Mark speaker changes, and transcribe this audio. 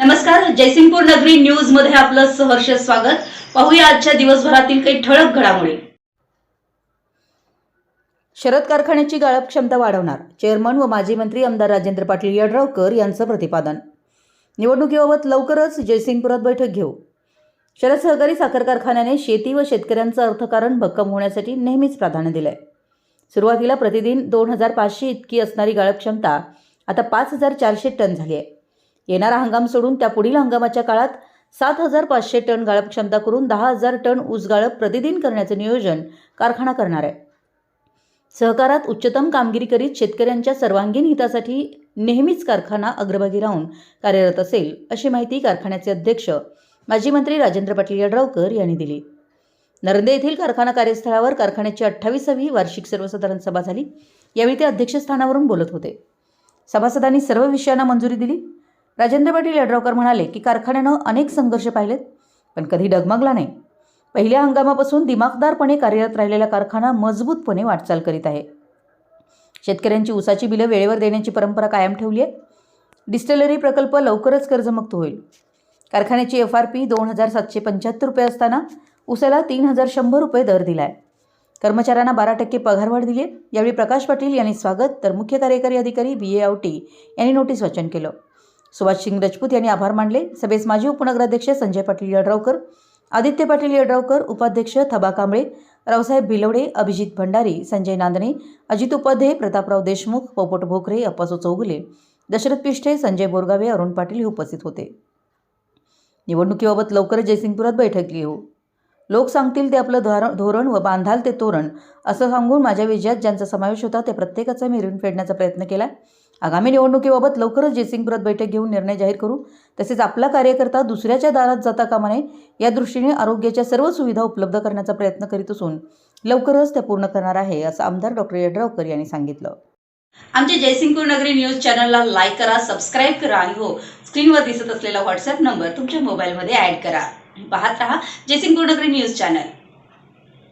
Speaker 1: नमस्कार जयसिंगपूर नगरी न्यूजमध्ये आपलं सहर्ष स्वागत. पाहूया आजच्या दिवसभरातील काही ठळक घडामोडी. शरद कारखान्याची गाळप क्षमता वाढवणार. चेअरमन व माजी मंत्री आमदार राजेंद्र पाटील यड्रावकर यांचं प्रतिपादन. निवडणुकीबाबत लवकरच जयसिंगपुरात बैठक घेऊ. शरद सहकारी साखर कारखान्याने शेती व शेतकऱ्यांचं अर्थकारण भक्कम होण्यासाठी नेहमीच प्राधान्य दिलंय. सुरुवातीला प्रतिदिन दोन हजार पाचशे इतकी असणारी गाळप क्षमता आता पाच हजार चारशे टन झाली आहे. येणारा हंगाम सोडून त्या पुढील हंगामाच्या काळात सात हजार पाचशे टन गाळप क्षमता करून दहा हजार टन ऊस गाळप प्रतिदिन करण्याचं नियोजन कारखाना करणार आहे. सहकारात उच्चतम कामगिरी करीत शेतकऱ्यांच्या सर्वांगीण हितासाठी नेहमीच कारखाना अग्रभागी राहून कार्यरत असेल अशी माहिती कारखान्याचे अध्यक्ष माजी मंत्री राजेंद्र पाटील यड्रावकर यांनी दिली. नरंदे येथील कारखाना कार्यस्थळावर कारखान्याची अठ्ठावीसावी वार्षिक सर्वसाधारण सभा झाली. यावेळी ते अध्यक्षस्थानावरून बोलत होते. सभासदांनी सर्व विषयांना मंजुरी दिली. राजेंद्र पाटील यड्रावकर म्हणाले की कारखान्यानं अनेक संघर्ष पाहिलेत पण कधी डगमगला नाही. पहिल्या हंगामापासून दिमागदारपणे कार्यरत राहिलेला कारखाना मजबूतपणे वाटचाल करीत आहे. शेतकऱ्यांची ऊसाची बिलं वेळेवर देण्याची परंपरा कायम ठेवली आहे. डिस्टिलरी प्रकल्प लवकरच कर्जमुक्त होईल. कारखान्याची एफ आर पी दोन हजार सातशे पंच्याहत्तर रुपये असताना उसाला तीन हजार शंभर रुपये दर दिला आहे कर्मचाऱ्यांना बारा टक्के पगारवाढ दिली आहे यावेळी प्रकाश पाटील यांनी स्वागत तर मुख्य कार्यकारी अधिकारी बी ए आवटी यांनी नोटीस वाचन केलं. सुभाष सिंग राजपूत यांनी आभार मानले. सभेस माजी उपनगराध्यक्ष संजय पाटील यड्रावकर आदित्य पाटील यड्रावकर उपाध्यक्ष थबा कांबळे रावसाहेब भिलवडे अभिजित भंडारी संजय नांदणे अजित उपाध्ये प्रतापराव देशमुख पोपट भोकरे अप्पासो चौगुले दशरथ पिष्ठे संजय बोरगावे अरुण पाटील हे उपस्थित होते. निवडणुकीबाबत लवकरच जयसिंगपुरात बैठक घेऊ. लोक सांगतील ते आपलं धोरण धोरण व बांधाल ते तोरण असं सांगून माझ्या विजयात ज्यांचा समावेश होता त्या प्रत्येकाचा मिरून फेडण्याचा प्रयत्न केला. आगामी निवडणुकीबाबत लवकरच जयसिंगपुरात बैठक घेऊन निर्णय जाहीर करू. तसेच आपला कार्यकर्ता दुसऱ्याच्या दारात जाता कामा नये या दृष्टीने आरोग्याच्या सर्व सुविधा उपलब्ध करण्याचा प्रयत्न करीत असून लवकरच त्या पूर्ण करणार आहे असं आमदार डॉक्टर यड्रावकर यांनी सांगितलं. आमच्या जयसिंगपूर नगरी न्यूज चॅनलला लाईक करा सबस्क्राईब करा आणि हो स्क्रीनवर दिसत असलेला व्हॉट्सअप नंबर तुमच्या मोबाईलमध्ये ॲड करा. पाहत रहा जयसिंगपूर नगरी न्यूज चॅनल.